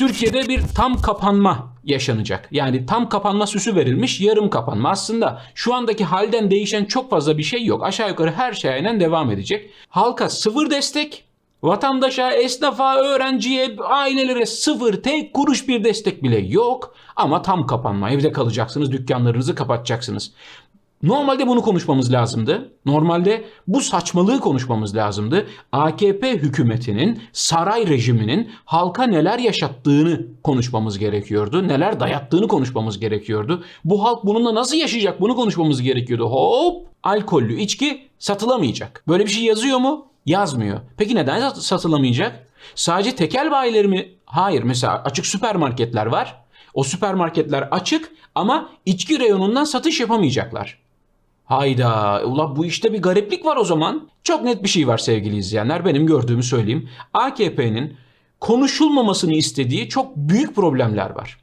Türkiye'de bir tam kapanma yaşanacak. Yani tam kapanma süsü verilmiş yarım kapanma. Aslında şu andaki halden değişen çok fazla bir şey yok. Aşağı yukarı her şey aynen devam edecek. Halka sıfır destek, Vatandaşa, esnafa, öğrenciye, ailelere sıfır, tek kuruş bir destek bile yok. Ama tam kapanma. Evde kalacaksınız, dükkanlarınızı kapatacaksınız. Normalde bunu konuşmamız lazımdı. Normalde bu saçmalığı konuşmamız lazımdı. AKP hükümetinin, saray rejiminin halka neler yaşattığını konuşmamız gerekiyordu. Neler dayattığını konuşmamız gerekiyordu. Bu halk bununla nasıl yaşayacak bunu konuşmamız gerekiyordu. Hop! Alkollü içki satılamayacak. Böyle bir şey yazıyor mu? Yazmıyor. Peki neden sat- satılamayacak? Sadece tekel bayileri mi? Hayır. Mesela açık süpermarketler var. O süpermarketler açık ama içki reyonundan satış yapamayacaklar. Hayda, ula bu işte bir gariplik var o zaman. Çok net bir şey var sevgili izleyenler. Benim gördüğümü söyleyeyim. AKP'nin konuşulmamasını istediği çok büyük problemler var.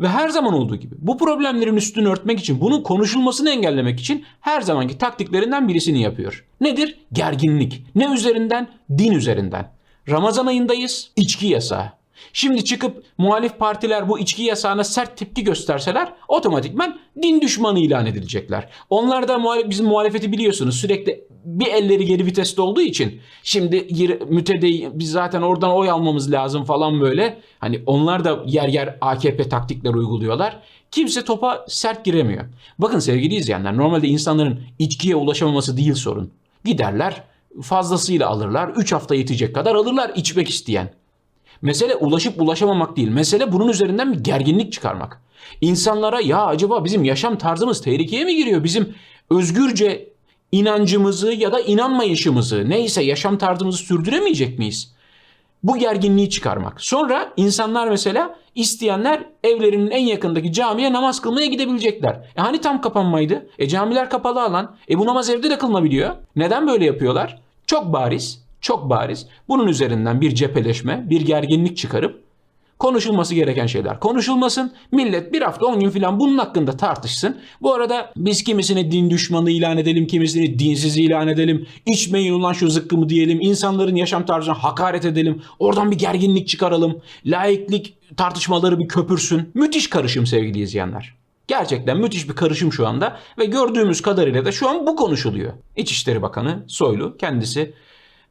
Ve her zaman olduğu gibi bu problemlerin üstünü örtmek için, bunun konuşulmasını engellemek için her zamanki taktiklerinden birisini yapıyor. Nedir? Gerginlik. Ne üzerinden? Din üzerinden. Ramazan ayındayız, içki yasağı. Şimdi çıkıp muhalif partiler bu içki yasağına sert tepki gösterseler otomatikman din düşmanı ilan edilecekler. Onlar da muhalif- bizim muhalefeti biliyorsunuz sürekli bir elleri geri viteste olduğu için şimdi gir- mütedey biz zaten oradan oy almamız lazım falan böyle. Hani onlar da yer yer AKP taktikler uyguluyorlar. Kimse topa sert giremiyor. Bakın sevgili izleyenler normalde insanların içkiye ulaşamaması değil sorun. Giderler fazlasıyla alırlar. 3 hafta yetecek kadar alırlar içmek isteyen. Mesele ulaşıp ulaşamamak değil. Mesele bunun üzerinden bir gerginlik çıkarmak. İnsanlara ya acaba bizim yaşam tarzımız tehlikeye mi giriyor? Bizim özgürce inancımızı ya da inanmayışımızı neyse yaşam tarzımızı sürdüremeyecek miyiz? Bu gerginliği çıkarmak. Sonra insanlar mesela isteyenler evlerinin en yakındaki camiye namaz kılmaya gidebilecekler. E hani tam kapanmaydı? E camiler kapalı alan. E bu namaz evde de kılınabiliyor. Neden böyle yapıyorlar? Çok bariz, çok bariz. Bunun üzerinden bir cepheleşme, bir gerginlik çıkarıp konuşulması gereken şeyler konuşulmasın. Millet bir hafta 10 gün falan bunun hakkında tartışsın. Bu arada biz kimisini din düşmanı ilan edelim, kimisini dinsiz ilan edelim. İçmeyin ulan şu zıkkımı diyelim. insanların yaşam tarzına hakaret edelim. Oradan bir gerginlik çıkaralım. Laiklik tartışmaları bir köpürsün. Müthiş karışım sevgili izleyenler. Gerçekten müthiş bir karışım şu anda ve gördüğümüz kadarıyla da şu an bu konuşuluyor. İçişleri Bakanı Soylu kendisi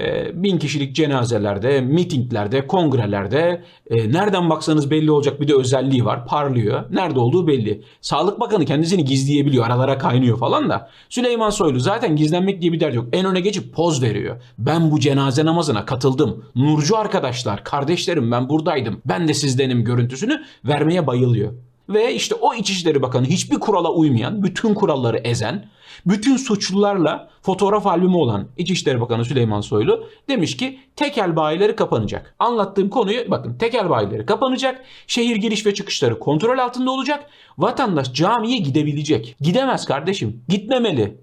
e, bin kişilik cenazelerde, mitinglerde, kongrelerde e, nereden baksanız belli olacak bir de özelliği var. Parlıyor. Nerede olduğu belli. Sağlık Bakanı kendisini gizleyebiliyor. Aralara kaynıyor falan da. Süleyman Soylu zaten gizlenmek diye bir dert yok. En öne geçip poz veriyor. Ben bu cenaze namazına katıldım. Nurcu arkadaşlar, kardeşlerim ben buradaydım. Ben de sizdenim görüntüsünü vermeye bayılıyor. Ve işte o İçişleri Bakanı hiçbir kurala uymayan, bütün kuralları ezen, bütün suçlularla fotoğraf albümü olan İçişleri Bakanı Süleyman Soylu demiş ki tekel bayileri kapanacak. Anlattığım konuyu bakın tekel bayileri kapanacak. Şehir giriş ve çıkışları kontrol altında olacak. Vatandaş camiye gidebilecek. Gidemez kardeşim. Gitmemeli.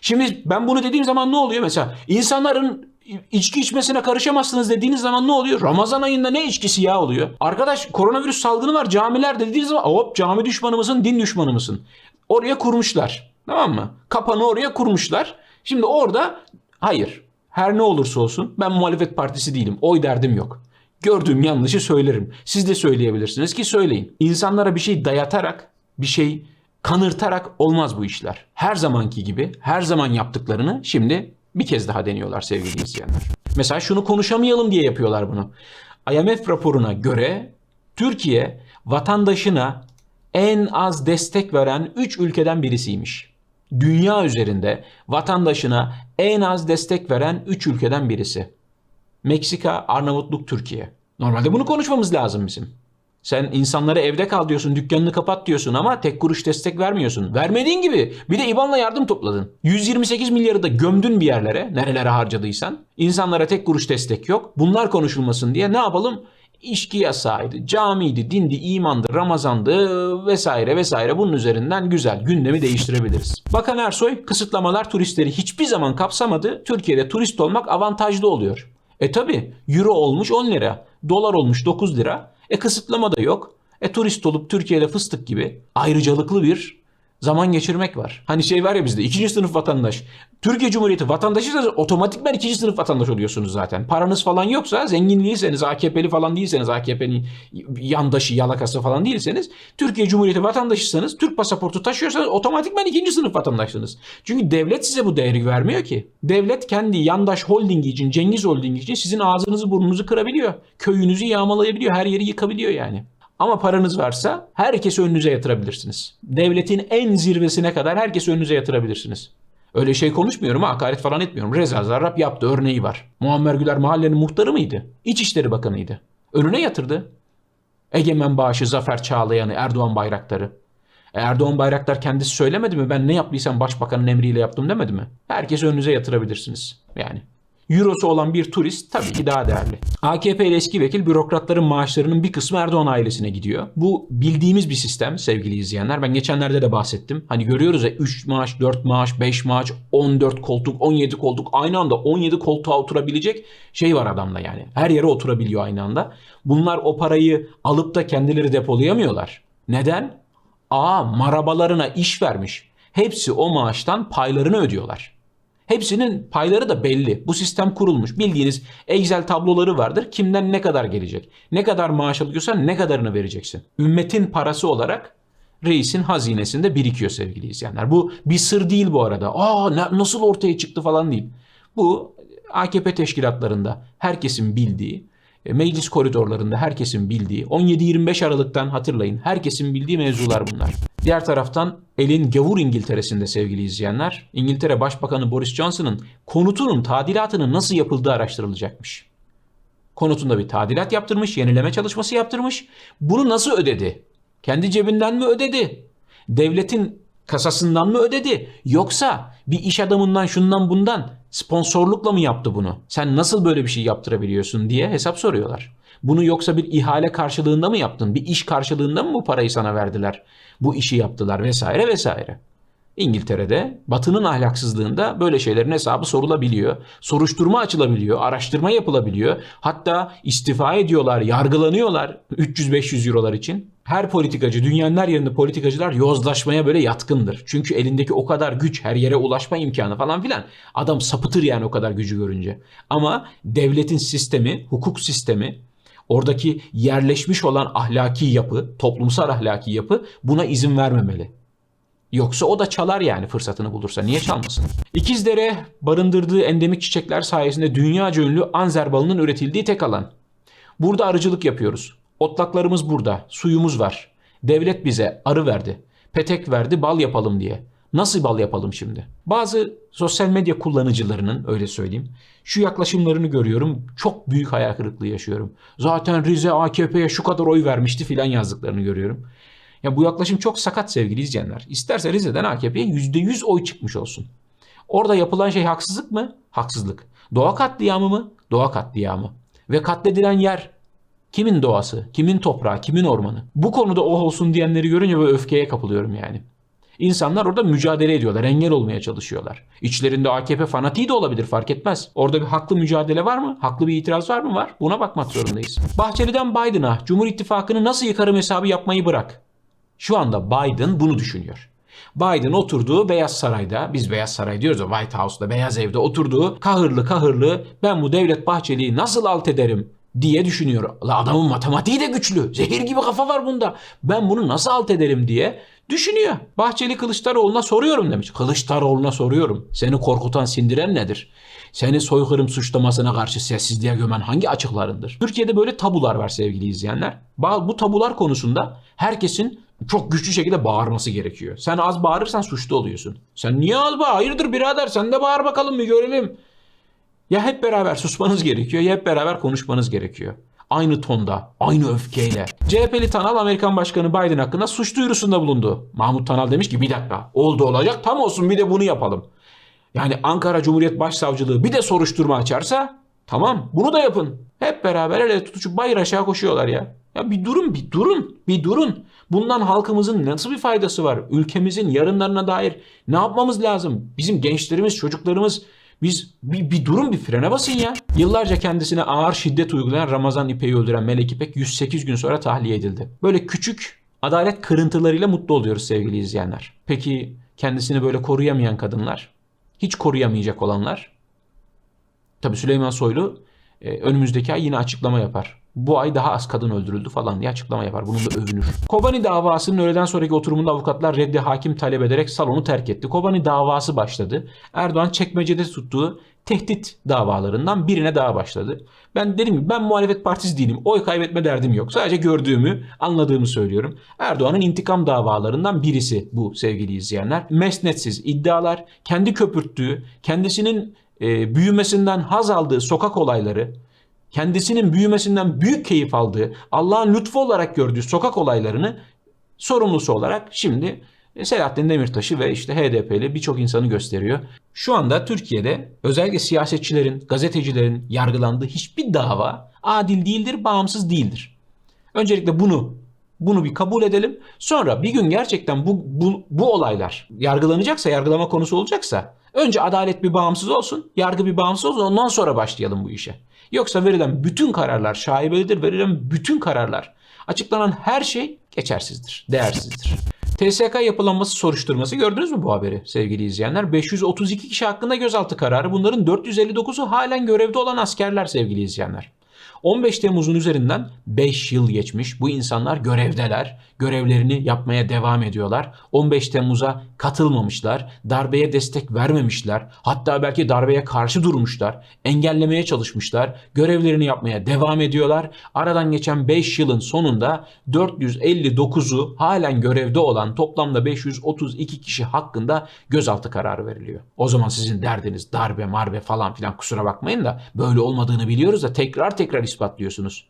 Şimdi ben bunu dediğim zaman ne oluyor mesela? İnsanların içki içmesine karışamazsınız dediğiniz zaman ne oluyor? Ramazan ayında ne içkisi ya oluyor? Arkadaş koronavirüs salgını var camilerde dediğiniz zaman hop cami düşmanı mısın din düşmanı mısın? Oraya kurmuşlar. Tamam mı? Kapanı oraya kurmuşlar. Şimdi orada hayır her ne olursa olsun ben muhalefet partisi değilim. Oy derdim yok. Gördüğüm yanlışı söylerim. Siz de söyleyebilirsiniz ki söyleyin. İnsanlara bir şey dayatarak, bir şey kanırtarak olmaz bu işler. Her zamanki gibi her zaman yaptıklarını şimdi bir kez daha deniyorlar sevgili izleyenler. Mesela şunu konuşamayalım diye yapıyorlar bunu. IMF raporuna göre Türkiye vatandaşına en az destek veren 3 ülkeden birisiymiş. Dünya üzerinde vatandaşına en az destek veren 3 ülkeden birisi. Meksika, Arnavutluk, Türkiye. Normalde bunu konuşmamız lazım bizim. Sen insanlara evde kal diyorsun, dükkanını kapat diyorsun ama tek kuruş destek vermiyorsun. Vermediğin gibi bir de İBAN'la yardım topladın. 128 milyarı da gömdün bir yerlere, nerelere harcadıysan. İnsanlara tek kuruş destek yok. Bunlar konuşulmasın diye ne yapalım? İçki yasağıydı, camiydi, dindi, imandı, Ramazandı vesaire vesaire bunun üzerinden güzel gündemi değiştirebiliriz. Bakan Ersoy kısıtlamalar turistleri hiçbir zaman kapsamadı. Türkiye'de turist olmak avantajlı oluyor. E tabi euro olmuş 10 lira, dolar olmuş 9 lira. E kısıtlama da yok. E turist olup Türkiye'de fıstık gibi ayrıcalıklı bir Zaman geçirmek var. Hani şey var ya bizde ikinci sınıf vatandaş. Türkiye Cumhuriyeti vatandaşıysanız otomatikman ikinci sınıf vatandaş oluyorsunuz zaten. Paranız falan yoksa zengin değilseniz AKP'li falan değilseniz AKP'nin yandaşı yalakası falan değilseniz Türkiye Cumhuriyeti vatandaşıysanız Türk pasaportu taşıyorsanız otomatikman ikinci sınıf vatandaşsınız. Çünkü devlet size bu değeri vermiyor ki. Devlet kendi yandaş holdingi için Cengiz Holding için sizin ağzınızı burnunuzu kırabiliyor. Köyünüzü yağmalayabiliyor. Her yeri yıkabiliyor yani. Ama paranız varsa herkesi önünüze yatırabilirsiniz. Devletin en zirvesine kadar herkesi önünüze yatırabilirsiniz. Öyle şey konuşmuyorum ha, hakaret falan etmiyorum. Reza Zarrab yaptı örneği var. Muammer Güler mahallenin muhtarı mıydı? İçişleri Bakanıydı. Önüne yatırdı. Egemen Bağışı, Zafer Çağlayan'ı, Erdoğan Bayraktar'ı. E, Erdoğan Bayraktar kendisi söylemedi mi? Ben ne yaptıysam başbakanın emriyle yaptım demedi mi? Herkesi önünüze yatırabilirsiniz. Yani. Eurosu olan bir turist tabii ki daha değerli. AKP ile eski vekil bürokratların maaşlarının bir kısmı Erdoğan ailesine gidiyor. Bu bildiğimiz bir sistem sevgili izleyenler. Ben geçenlerde de bahsettim. Hani görüyoruz ya 3 maaş, 4 maaş, 5 maaş, 14 koltuk, 17 koltuk aynı anda 17 koltuğa oturabilecek şey var adamda yani. Her yere oturabiliyor aynı anda. Bunlar o parayı alıp da kendileri depolayamıyorlar. Neden? Aa marabalarına iş vermiş. Hepsi o maaştan paylarını ödüyorlar. Hepsinin payları da belli. Bu sistem kurulmuş. Bildiğiniz Excel tabloları vardır. Kimden ne kadar gelecek? Ne kadar maaş alıyorsan ne kadarını vereceksin? Ümmetin parası olarak reisin hazinesinde birikiyor sevgili izleyenler. Bu bir sır değil bu arada. Aa nasıl ortaya çıktı falan değil. Bu AKP teşkilatlarında herkesin bildiği, e, meclis koridorlarında herkesin bildiği, 17-25 Aralık'tan hatırlayın herkesin bildiği mevzular bunlar. Diğer taraftan elin gavur İngiltere'sinde sevgili izleyenler, İngiltere Başbakanı Boris Johnson'ın konutunun tadilatının nasıl yapıldığı araştırılacakmış. Konutunda bir tadilat yaptırmış, yenileme çalışması yaptırmış. Bunu nasıl ödedi? Kendi cebinden mi ödedi? Devletin kasasından mı ödedi? Yoksa bir iş adamından şundan bundan sponsorlukla mı yaptı bunu? Sen nasıl böyle bir şey yaptırabiliyorsun diye hesap soruyorlar. Bunu yoksa bir ihale karşılığında mı yaptın? Bir iş karşılığında mı bu parayı sana verdiler? Bu işi yaptılar vesaire vesaire. İngiltere'de batının ahlaksızlığında böyle şeylerin hesabı sorulabiliyor. Soruşturma açılabiliyor, araştırma yapılabiliyor. Hatta istifa ediyorlar, yargılanıyorlar 300-500 eurolar için. Her politikacı, dünyanın her yerinde politikacılar yozlaşmaya böyle yatkındır. Çünkü elindeki o kadar güç, her yere ulaşma imkanı falan filan. Adam sapıtır yani o kadar gücü görünce. Ama devletin sistemi, hukuk sistemi, oradaki yerleşmiş olan ahlaki yapı, toplumsal ahlaki yapı buna izin vermemeli. Yoksa o da çalar yani fırsatını bulursa. Niye çalmasın? İkizdere barındırdığı endemik çiçekler sayesinde dünyaca ünlü anzer balının üretildiği tek alan. Burada arıcılık yapıyoruz. Otlaklarımız burada. Suyumuz var. Devlet bize arı verdi. Petek verdi bal yapalım diye. Nasıl bal yapalım şimdi? Bazı sosyal medya kullanıcılarının öyle söyleyeyim. Şu yaklaşımlarını görüyorum. Çok büyük hayal kırıklığı yaşıyorum. Zaten Rize AKP'ye şu kadar oy vermişti filan yazdıklarını görüyorum. Ya bu yaklaşım çok sakat sevgili izleyenler. İsterse Rize'den AKP'ye %100 oy çıkmış olsun. Orada yapılan şey haksızlık mı? Haksızlık. Doğa katliamı mı? Doğa katliamı. Ve katledilen yer kimin doğası, kimin toprağı, kimin ormanı? Bu konuda o olsun diyenleri görünce böyle öfkeye kapılıyorum yani. İnsanlar orada mücadele ediyorlar, engel olmaya çalışıyorlar. İçlerinde AKP fanatiği de olabilir fark etmez. Orada bir haklı mücadele var mı? Haklı bir itiraz var mı? Var. Buna bakmak zorundayız. Bahçeli'den Biden'a Cumhur İttifakı'nı nasıl yıkarım hesabı yapmayı bırak. Şu anda Biden bunu düşünüyor. Biden oturduğu Beyaz Saray'da, biz Beyaz Saray diyoruz ya White House'da, Beyaz Ev'de oturduğu kahırlı kahırlı ben bu Devlet Bahçeli'yi nasıl alt ederim diye düşünüyor. La adamın matematiği de güçlü. Zehir gibi kafa var bunda. Ben bunu nasıl alt ederim diye düşünüyor. Bahçeli Kılıçdaroğlu'na soruyorum demiş. Kılıçdaroğlu'na soruyorum. Seni korkutan sindiren nedir? Seni soykırım suçlamasına karşı sessizliğe gömen hangi açıklarındır? Türkiye'de böyle tabular var sevgili izleyenler. Bu tabular konusunda herkesin çok güçlü şekilde bağırması gerekiyor. Sen az bağırırsan suçlu oluyorsun. Sen niye az bağır? Hayırdır birader sen de bağır bakalım bir görelim. Ya hep beraber susmanız gerekiyor ya hep beraber konuşmanız gerekiyor. Aynı tonda, aynı öfkeyle. CHP'li Tanal Amerikan Başkanı Biden hakkında suç duyurusunda bulundu. Mahmut Tanal demiş ki bir dakika oldu olacak tam olsun bir de bunu yapalım. Yani Ankara Cumhuriyet Başsavcılığı bir de soruşturma açarsa tamam bunu da yapın. Hep beraber el ele tutuşup bayır aşağı koşuyorlar ya. Ya bir durun bir durun bir durun. Bundan halkımızın nasıl bir faydası var? Ülkemizin yarınlarına dair ne yapmamız lazım? Bizim gençlerimiz, çocuklarımız biz bir, bir durun bir frene basın ya. Yıllarca kendisine ağır şiddet uygulayan Ramazan İpek'i öldüren Melek İpek 108 gün sonra tahliye edildi. Böyle küçük Adalet kırıntılarıyla mutlu oluyoruz sevgili izleyenler. Peki kendisini böyle koruyamayan kadınlar, hiç koruyamayacak olanlar? Tabii Süleyman Soylu e, önümüzdeki ay yine açıklama yapar. Bu ay daha az kadın öldürüldü falan diye açıklama yapar. Bunun da övünür. Kobani davasının öğleden sonraki oturumunda avukatlar reddi hakim talep ederek salonu terk etti. Kobani davası başladı. Erdoğan çekmecede tuttuğu tehdit davalarından birine daha başladı. Ben dedim ki ben muhalefet partisi değilim. Oy kaybetme derdim yok. Sadece gördüğümü, anladığımı söylüyorum. Erdoğan'ın intikam davalarından birisi bu sevgili izleyenler. Mesnetsiz iddialar, kendi köpürttüğü, kendisinin e, büyümesinden haz aldığı sokak olayları, kendisinin büyümesinden büyük keyif aldığı, Allah'ın lütfu olarak gördüğü sokak olaylarını sorumlusu olarak şimdi e, Selahattin Demirtaş'ı ve işte HDP'li birçok insanı gösteriyor. Şu anda Türkiye'de özellikle siyasetçilerin, gazetecilerin yargılandığı hiçbir dava adil değildir, bağımsız değildir. Öncelikle bunu bunu bir kabul edelim. Sonra bir gün gerçekten bu, bu, bu olaylar yargılanacaksa, yargılama konusu olacaksa önce adalet bir bağımsız olsun, yargı bir bağımsız olsun ondan sonra başlayalım bu işe. Yoksa verilen bütün kararlar şaibelidir, verilen bütün kararlar, açıklanan her şey geçersizdir, değersizdir. TSK yapılanması soruşturması gördünüz mü bu haberi sevgili izleyenler? 532 kişi hakkında gözaltı kararı. Bunların 459'u halen görevde olan askerler sevgili izleyenler. 15 Temmuz'un üzerinden 5 yıl geçmiş. Bu insanlar görevdeler. Görevlerini yapmaya devam ediyorlar. 15 Temmuz'a katılmamışlar. Darbeye destek vermemişler. Hatta belki darbeye karşı durmuşlar. Engellemeye çalışmışlar. Görevlerini yapmaya devam ediyorlar. Aradan geçen 5 yılın sonunda 459'u halen görevde olan toplamda 532 kişi hakkında gözaltı kararı veriliyor. O zaman sizin derdiniz darbe marbe falan filan kusura bakmayın da böyle olmadığını biliyoruz da tekrar tekrar ispatlıyorsunuz.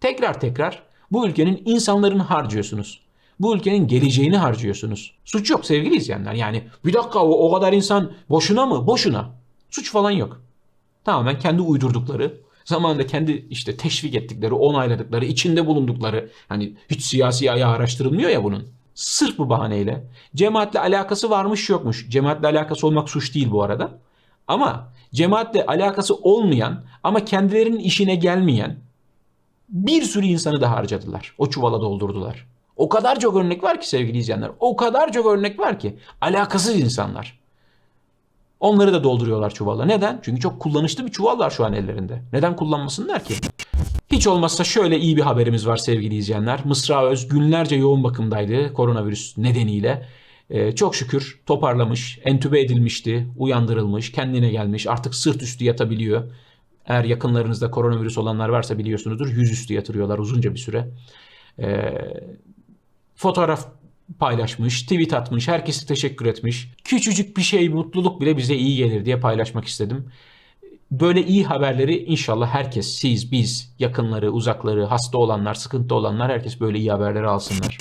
Tekrar tekrar bu ülkenin insanlarını harcıyorsunuz. Bu ülkenin geleceğini harcıyorsunuz. Suç yok sevgili izleyenler. Yani bir dakika o, o kadar insan boşuna mı? Boşuna. Suç falan yok. Tamamen kendi uydurdukları, zamanında kendi işte teşvik ettikleri, onayladıkları, içinde bulundukları hani hiç siyasi ayağı araştırılmıyor ya bunun. Sırf bu bahaneyle cemaatle alakası varmış yokmuş. Cemaatle alakası olmak suç değil bu arada. Ama cemaatle alakası olmayan ama kendilerinin işine gelmeyen bir sürü insanı da harcadılar. O çuvala doldurdular. O kadar çok örnek var ki sevgili izleyenler. O kadar çok örnek var ki. Alakasız insanlar. Onları da dolduruyorlar çuvalla. Neden? Çünkü çok kullanışlı bir çuval var şu an ellerinde. Neden kullanmasınlar ki? Hiç olmazsa şöyle iyi bir haberimiz var sevgili izleyenler. Mısra Öz günlerce yoğun bakımdaydı koronavirüs nedeniyle. Ee, çok şükür toparlamış, entübe edilmişti, uyandırılmış, kendine gelmiş, artık sırt üstü yatabiliyor. Eğer yakınlarınızda koronavirüs olanlar varsa biliyorsunuzdur yüzüstü yatırıyorlar uzunca bir süre. Ee, fotoğraf paylaşmış, tweet atmış, herkese teşekkür etmiş. Küçücük bir şey, mutluluk bile bize iyi gelir diye paylaşmak istedim. Böyle iyi haberleri inşallah herkes, siz, biz, yakınları, uzakları, hasta olanlar, sıkıntı olanlar herkes böyle iyi haberleri alsınlar.